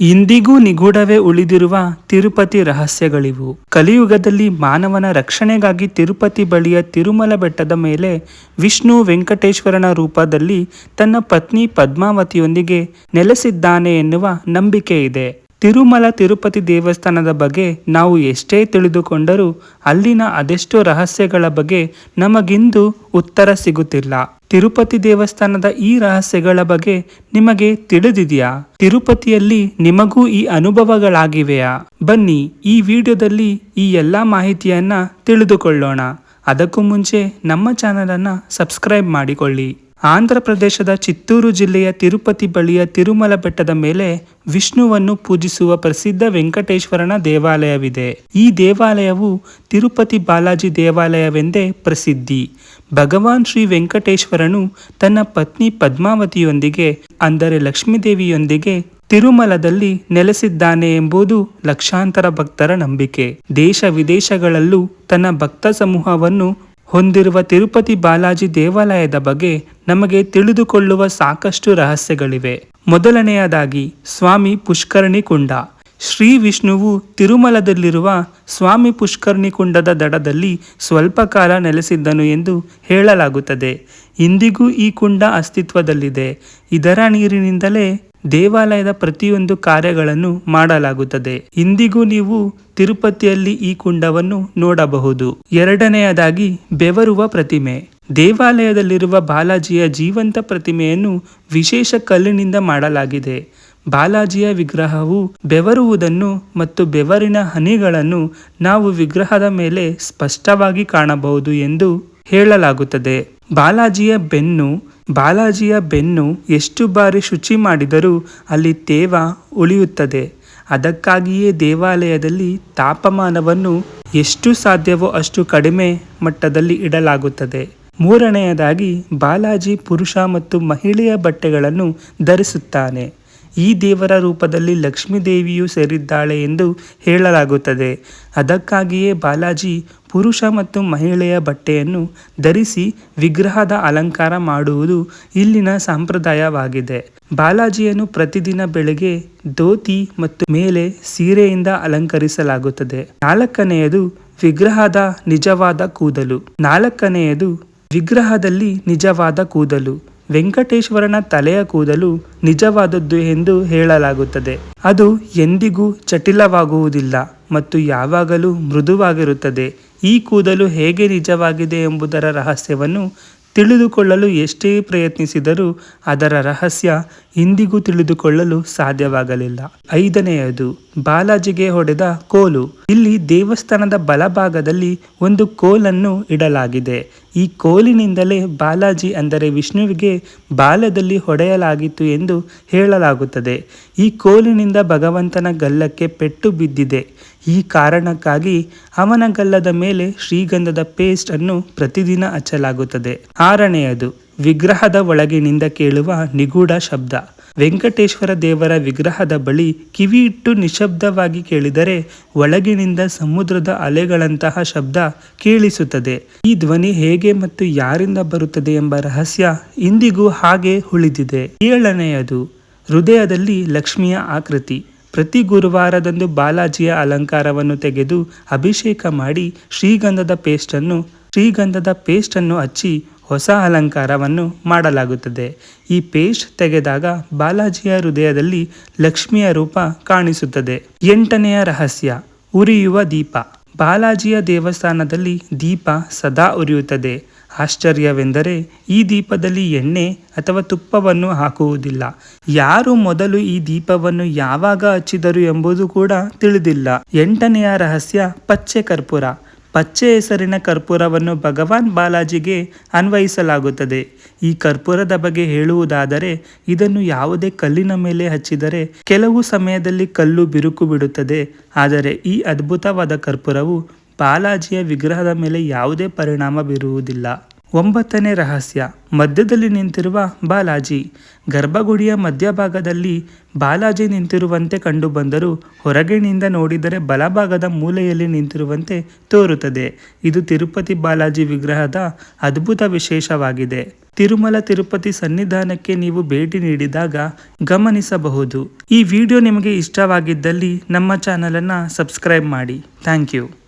ಇಂದಿಗೂ ನಿಗೂಢವೇ ಉಳಿದಿರುವ ತಿರುಪತಿ ರಹಸ್ಯಗಳಿವು. ಕಲಿಯುಗದಲ್ಲಿ ಮಾನವನ ರಕ್ಷಣೆಗಾಗಿ ತಿರುಪತಿ ಬಳಿಯ ತಿರುಮಲ ಬೆಟ್ಟದ ಮೇಲೆ ವಿಷ್ಣು ವೆಂಕಟೇಶ್ವರನ ರೂಪದಲ್ಲಿ ತನ್ನ ಪತ್ನಿ ಪದ್ಮಾವತಿಯೊಂದಿಗೆ ನೆಲೆಸಿದ್ದಾನೆ ಎನ್ನುವ ನಂಬಿಕೆ ಇದೆ. ತಿರುಮಲ ತಿರುಪತಿ ದೇವಸ್ಥಾನದ ಬಗ್ಗೆ ನಾವು ಎಷ್ಟೇ ತಿಳಿದುಕೊಂಡರೂ ಅಲ್ಲಿನ ಅದೆಷ್ಟೋ ರಹಸ್ಯಗಳ ಬಗ್ಗೆ ನಮಗಿಂದು ಉತ್ತರ ಸಿಗುತ್ತಿಲ್ಲ. ತಿರುಪತಿ ದೇವಸ್ಥಾನದ ಈ ರಹಸ್ಯಗಳ ಬಗ್ಗೆ ನಿಮಗೆ ತಿಳಿದಿದೆಯಾ? ತಿರುಪತಿಯಲ್ಲಿ ನಿಮಗೂ ಈ ಅನುಭವಗಳಾಗಿವೆಯಾ? ಬನ್ನಿ ಈ ವಿಡಿಯೋದಲ್ಲಿ ಈ ಎಲ್ಲ ಮಾಹಿತಿಯನ್ನ ತಿಳಿದುಕೊಳ್ಳೋಣ. ಅದಕ್ಕೂ ಮುಂಚೆ ನಮ್ಮ ಚಾನಲನ್ನು ಸಬ್ಸ್ಕ್ರೈಬ್ ಮಾಡಿಕೊಳ್ಳಿ. ಆಂಧ್ರ ಪ್ರದೇಶದ ಚಿತ್ತೂರು ಜಿಲ್ಲೆಯ ತಿರುಪತಿ ಬಳಿಯ ತಿರುಮಲ ಬೆಟ್ಟದ ಮೇಲೆ ವಿಷ್ಣುವನ್ನು ಪೂಜಿಸುವ ಪ್ರಸಿದ್ಧ ವೆಂಕಟೇಶ್ವರನ ದೇವಾಲಯವಿದೆ. ಈ ದೇವಾಲಯವು ತಿರುಪತಿ ಬಾಲಾಜಿ ದೇವಾಲಯವೆಂದೇ ಪ್ರಸಿದ್ಧಿ. ಭಗವಾನ್ ಶ್ರೀ ವೆಂಕಟೇಶ್ವರನು ತನ್ನ ಪತ್ನಿ ಪದ್ಮಾವತಿಯೊಂದಿಗೆ, ಅಂದರೆ ಲಕ್ಷ್ಮೀದೇವಿಯೊಂದಿಗೆ, ತಿರುಮಲದಲ್ಲಿ ನೆಲೆಸಿದ್ದಾನೆ ಎಂಬುದು ಲಕ್ಷಾಂತರ ಭಕ್ತರ ನಂಬಿಕೆ. ದೇಶ ವಿದೇಶಗಳಲ್ಲೂ ತನ್ನ ಭಕ್ತ ಸಮೂಹವನ್ನು ಹೊಂದಿರುವ ತಿರುಪತಿ ಬಾಲಾಜಿ ದೇವಾಲಯದ ಬಗ್ಗೆ ನಮಗೆ ತಿಳಿದುಕೊಳ್ಳುವ ಸಾಕಷ್ಟು ರಹಸ್ಯಗಳಿವೆ. ಮೊದಲನೆಯದಾಗಿ, ಸ್ವಾಮಿ ಪುಷ್ಕರಣಿ ಕುಂಡ. ಶ್ರೀ ವಿಷ್ಣುವು ತಿರುಮಲದಲ್ಲಿರುವ ಸ್ವಾಮಿ ಪುಷ್ಕರ್ಣಿ ಕುಂಡದ ದಡದಲ್ಲಿ ಸ್ವಲ್ಪ ಕಾಲ ನೆಲೆಸಿದ್ದನು ಎಂದು ಹೇಳಲಾಗುತ್ತದೆ. ಇಂದಿಗೂ ಈ ಕುಂಡ ಅಸ್ತಿತ್ವದಲ್ಲಿದೆ. ಇದರ ನೀರಿನಿಂದಲೇ ದೇವಾಲಯದ ಪ್ರತಿಯೊಂದು ಕಾರ್ಯಗಳನ್ನು ಮಾಡಲಾಗುತ್ತದೆ. ಇಂದಿಗೂ ನೀವು ತಿರುಪತಿಯಲ್ಲಿ ಈ ಕುಂಡವನ್ನು ನೋಡಬಹುದು. ಎರಡನೆಯದಾಗಿ ಬೆವರುವ ಪ್ರತಿಮೆ. ದೇವಾಲಯದಲ್ಲಿರುವ ಬಾಲಾಜಿಯ ಜೀವಂತ ಪ್ರತಿಮೆಯನ್ನು ವಿಶೇಷ ಕಲ್ಲಿನಿಂದ ಮಾಡಲಾಗಿದೆ. ಬಾಲಾಜಿಯ ವಿಗ್ರಹವು ಬೆವರುವುದನ್ನು ಮತ್ತು ಬೆವರಿನ ಹನಿಗಳನ್ನು ನಾವು ವಿಗ್ರಹದ ಮೇಲೆ ಸ್ಪಷ್ಟವಾಗಿ ಕಾಣಬಹುದು ಎಂದು ಹೇಳಲಾಗುತ್ತದೆ. ಬಾಲಾಜಿಯ ಬೆನ್ನು ಬಾಲಾಜಿಯ ಬೆನ್ನು ಎಷ್ಟು ಬಾರಿ ಶುಚಿ ಮಾಡಿದರೂ ಅಲ್ಲಿ ತೇವ ಉಳಿಯುತ್ತದೆ. ಅದಕ್ಕಾಗಿಯೇ ದೇವಾಲಯದಲ್ಲಿ ತಾಪಮಾನವನ್ನು ಎಷ್ಟು ಸಾಧ್ಯವೋ ಅಷ್ಟು ಕಡಿಮೆ ಮಟ್ಟದಲ್ಲಿ ಇಡಲಾಗುತ್ತದೆ. ಮೂರನೆಯದಾಗಿ ಬಾಲಾಜಿ ಪುರುಷ ಮತ್ತು ಮಹಿಳೆಯ ಬಟ್ಟೆಗಳನ್ನು ಧರಿಸುತ್ತಾನೆ. ಈ ದೇವರ ರೂಪದಲ್ಲಿ ಲಕ್ಷ್ಮೀ ದೇವಿಯು ಸೇರಿದ್ದಾಳೆ ಎಂದು ಹೇಳಲಾಗುತ್ತದೆ. ಅದಕ್ಕಾಗಿಯೇ ಬಾಲಾಜಿ ಪುರುಷ ಮತ್ತು ಮಹಿಳೆಯ ಬಟ್ಟೆಯನ್ನು ಧರಿಸಿ ವಿಗ್ರಹದ ಅಲಂಕಾರ ಮಾಡುವುದು ಇಲ್ಲಿನ ಸಂಪ್ರದಾಯವಾಗಿದೆ. ಬಾಲಾಜಿಯನ್ನು ಪ್ರತಿದಿನ ಬೆಳಗ್ಗೆ ಧೋತಿ ಮತ್ತು ಮೇಲೆ ಸೀರೆಯಿಂದ ಅಲಂಕರಿಸಲಾಗುತ್ತದೆ. ನಾಲ್ಕನೆಯದು ವಿಗ್ರಹದ ನಿಜವಾದ ಕೂದಲು. ನಾಲ್ಕನೆಯದು ವಿಗ್ರಹದಲ್ಲಿ ನಿಜವಾದ ಕೂದಲು. ವೆಂಕಟೇಶ್ವರನ ತಲೆಯ ಕೂದಲು ನಿಜವಾದದ್ದು ಎಂದು ಹೇಳಲಾಗುತ್ತದೆ. ಅದು ಎಂದಿಗೂ ಚಟಿಲವಾಗುವುದಿಲ್ಲ ಮತ್ತು ಯಾವಾಗಲೂ ಮೃದುವಾಗಿರುತ್ತದೆ. ಈ ಕೂದಲು ಹೇಗೆ ನಿಜವಾಗಿದೆ ಎಂಬುದರ ರಹಸ್ಯವನ್ನು ತಿಳಿದುಕೊಳ್ಳಲು ಎಷ್ಟೇ ಪ್ರಯತ್ನಿಸಿದರೂ ಅದರ ರಹಸ್ಯ ಇಂದಿಗೂ ತಿಳಿದುಕೊಳ್ಳಲು ಸಾಧ್ಯವಾಗಲಿಲ್ಲ. ಐದನೆಯದು, ಬಾಲಾಜಿಗೆ ಹೊಡೆದ ಕೋಲು. ಇಲ್ಲಿ ದೇವಸ್ಥಾನದ ಬಲಭಾಗದಲ್ಲಿ ಒಂದು ಕೋಲನ್ನು ಇಡಲಾಗಿದೆ. ಈ ಕೋಲಿನಿಂದಲೇ ಬಾಲಾಜಿ ಅಂದರೆ ವಿಷ್ಣುವಿಗೆ ಬಾಲದಲ್ಲಿ ಹೊಡೆಯಲಾಗಿತ್ತು ಎಂದು ಹೇಳಲಾಗುತ್ತದೆ. ಈ ಕೋಲಿನಿಂದ ಭಗವಂತನ ಗಲ್ಲಕ್ಕೆ ಪೆಟ್ಟು ಬಿದ್ದಿದೆ. ಈ ಕಾರಣಕ್ಕಾಗಿ ಅವನ ಗಲ್ಲದ ಮೇಲೆ ಶ್ರೀಗಂಧದ ಪೇಸ್ಟ್ ಅನ್ನು ಪ್ರತಿದಿನ ಹಚ್ಚಲಾಗುತ್ತದೆ. ಆರನೆಯದು, ವಿಗ್ರಹದ ಒಳಗಿನಿಂದ ಕೇಳುವ ನಿಗೂಢ ಶಬ್ದ. ವೆಂಕಟೇಶ್ವರ ದೇವರ ವಿಗ್ರಹದ ಬಳಿ ಕಿವಿ ಇಟ್ಟು ನಿಶಬ್ದವಾಗಿ ಕೇಳಿದರೆ ಒಳಗಿನಿಂದ ಸಮುದ್ರದ ಅಲೆಗಳಂತಹ ಶಬ್ದ ಕೇಳಿಸುತ್ತದೆ. ಈ ಧ್ವನಿ ಹೇಗೆ ಮತ್ತು ಯಾರಿಂದ ಬರುತ್ತದೆ ಎಂಬ ರಹಸ್ಯ ಇಂದಿಗೂ ಹಾಗೆ ಉಳಿದಿದೆ. ಏಳನೆಯದು, ಹೃದಯದಲ್ಲಿ ಲಕ್ಷ್ಮಿಯ ಆಕೃತಿ. ಪ್ರತಿ ಗುರುವಾರದಂದು ಬಾಲಾಜಿಯ ಅಲಂಕಾರವನ್ನು ತೆಗೆದು ಅಭಿಷೇಕ ಮಾಡಿ ಶ್ರೀಗಂಧದ ಪೇಸ್ಟನ್ನು ಶ್ರೀಗಂಧದ ಪೇಸ್ಟನ್ನು ಹಚ್ಚಿ ಹೊಸ ಅಲಂಕಾರವನ್ನು ಮಾಡಲಾಗುತ್ತದೆ. ಈ ಪೇಸ್ಟ್ ತೆಗೆದಾಗ ಬಾಲಾಜಿಯ ಹೃದಯದಲ್ಲಿ ಲಕ್ಷ್ಮಿಯ ರೂಪ ಕಾಣಿಸುತ್ತದೆ. ಎಂಟನೆಯ ರಹಸ್ಯ, ಉರಿಯುವ ದೀಪ. ಬಾಲಾಜಿಯ ದೇವಸ್ಥಾನದಲ್ಲಿ ದೀಪ ಸದಾ ಉರಿಯುತ್ತದೆ. ಆಶ್ಚರ್ಯವೆಂದರೆ ಈ ದೀಪದಲ್ಲಿ ಎಣ್ಣೆ ಅಥವಾ ತುಪ್ಪವನ್ನು ಹಾಕುವುದಿಲ್ಲ. ಯಾರು ಮೊದಲು ಈ ದೀಪವನ್ನು ಯಾವಾಗ ಹಚ್ಚಿದರು ಎಂಬುದು ಕೂಡ ತಿಳಿದಿಲ್ಲ. ಎಂಟನೆಯ ರಹಸ್ಯ, ಪಚ್ಚೆ ಕರ್ಪೂರ. ಪಚ್ಚೆ ಹೆಸರಿನ ಕರ್ಪೂರವನ್ನು ಭಗವಾನ್ ಬಾಲಾಜಿಗೆ ಅನ್ವಯಿಸಲಾಗುತ್ತದೆ. ಈ ಕರ್ಪೂರದ ಬಗ್ಗೆ ಹೇಳುವುದಾದರೆ, ಇದನ್ನು ಯಾವುದೇ ಕಲ್ಲಿನ ಮೇಲೆ ಹಚ್ಚಿದರೆ ಕೆಲವು ಸಮಯದಲ್ಲಿ ಕಲ್ಲು ಬಿರುಕು ಬಿಡುತ್ತದೆ. ಆದರೆ ಈ ಅದ್ಭುತವಾದ ಕರ್ಪೂರವು ಬಾಲಾಜಿಯ ವಿಗ್ರಹದ ಮೇಲೆ ಯಾವುದೇ ಪರಿಣಾಮ ಬೀರುವುದಿಲ್ಲ. ಒಂಬತ್ತನೇ ರಹಸ್ಯ. ಮಧ್ಯದಲ್ಲಿ ನಿಂತಿರುವ ಬಾಲಾಜಿ. ಗರ್ಭಗುಡಿಯ ಮಧ್ಯಭಾಗದಲ್ಲಿ ಬಾಲಾಜಿ ನಿಂತಿರುವಂತೆ ಕಂಡುಬಂದರೂ ಹೊರಗಿನಿಂದ ನೋಡಿದರೆ ಬಲಭಾಗದ ಮೂಲೆಯಲ್ಲಿ ನಿಂತಿರುವಂತೆ ತೋರುತ್ತದೆ. ಇದು ತಿರುಪತಿ ಬಾಲಾಜಿ ವಿಗ್ರಹದ ಅದ್ಭುತ ವಿಶೇಷವಾಗಿದೆ. ತಿರುಮಲ ತಿರುಪತಿ ಸನ್ನಿಧಾನಕ್ಕೆ ನೀವು ಭೇಟಿ ನೀಡಿದಾಗ ಗಮನಿಸಬಹುದು. ಈ ವಿಡಿಯೋ ನಿಮಗೆ ಇಷ್ಟವಾಗಿದ್ದಲ್ಲಿ ನಮ್ಮ ಚಾನಲನ್ನು ಸಬ್ಸ್ಕ್ರೈಬ್ ಮಾಡಿ. Thank you.